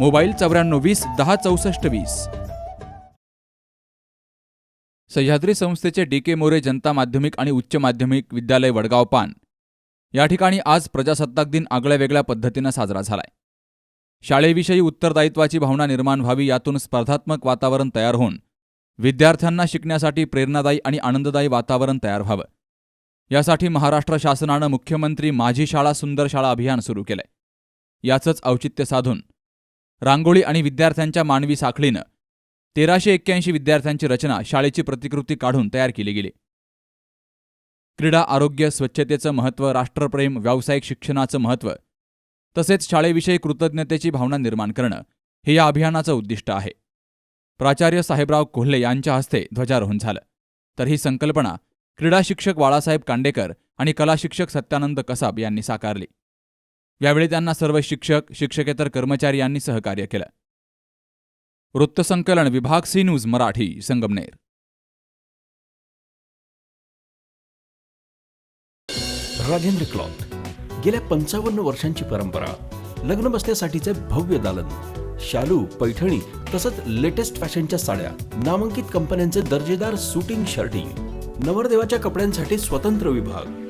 Mobile चौऱ्याण्णव वीस दहा चौसष्ट वीस. सह्याद्री संस्थेचे डी के मोरे जनता माध्यमिक आणि उच्च माध्यमिक विद्यालय वडगाव पान. या ठिकाणी आज प्रजासत्ताक दिन आगळ्या वेगळ्या पद्धतीनं साजरा झालाय. शाळेविषयी उत्तरदायित्वाची भावना निर्माण व्हावी यातून स्पर्धात्मक वातावरण तयार होऊन विद्यार्थ्यांना शिकण्यासाठी प्रेरणादायी आणि आनंददायी वातावरण तयार व्हावं. यासाठी महाराष्ट्र शासनानं मुख्यमंत्री माझी शाळा सुंदर शाळा अभियान सुरू केलंय. याचंच औचित्य साधून रांगोळी आणि विद्यार्थ्यांच्या मानवी साखळीनं तेराशे एक्क्याऐंशी विद्यार्थ्यांची रचना शाळेची प्रतिकृती काढून तयार केली गेली. क्रीडा आरोग्य स्वच्छतेचं महत्त्व राष्ट्रप्रेम व्यावसायिक शिक्षणाचं महत्त्व तसेच शाळेविषयी कृतज्ञतेची भावना निर्माण करणं हे या अभियानाचं उद्दिष्ट आहे. प्राचार्य साहेबराव कोल्हे यांच्या हस्ते ध्वजारोहण झालं. तर ही संकल्पना क्रीडा शिक्षक बाळासाहेब कांडेकर आणि कला शिक्षक सत्यानंद कसाब यांनी साकारली. यावेळी त्यांना सर्व शिक्षक शिक्षकेतर कर्मचारी यांनी सहकार्य केलं. वृत्तसंकलन विभाग C news Marathi Sangamner. Rajendra cloth गेल्या पंचावन्न वर्षांची परंपरा लग्न बसण्यासाठीचे भव्य दालन शालू पैठणी तसंच लेटेस्ट फॅशनच्या साड्या नामांकित कंपन्यांचे दर्जेदार सुटिंग शर्टिंग नवरदेवाच्या कपड्यांसाठी स्वतंत्र विभाग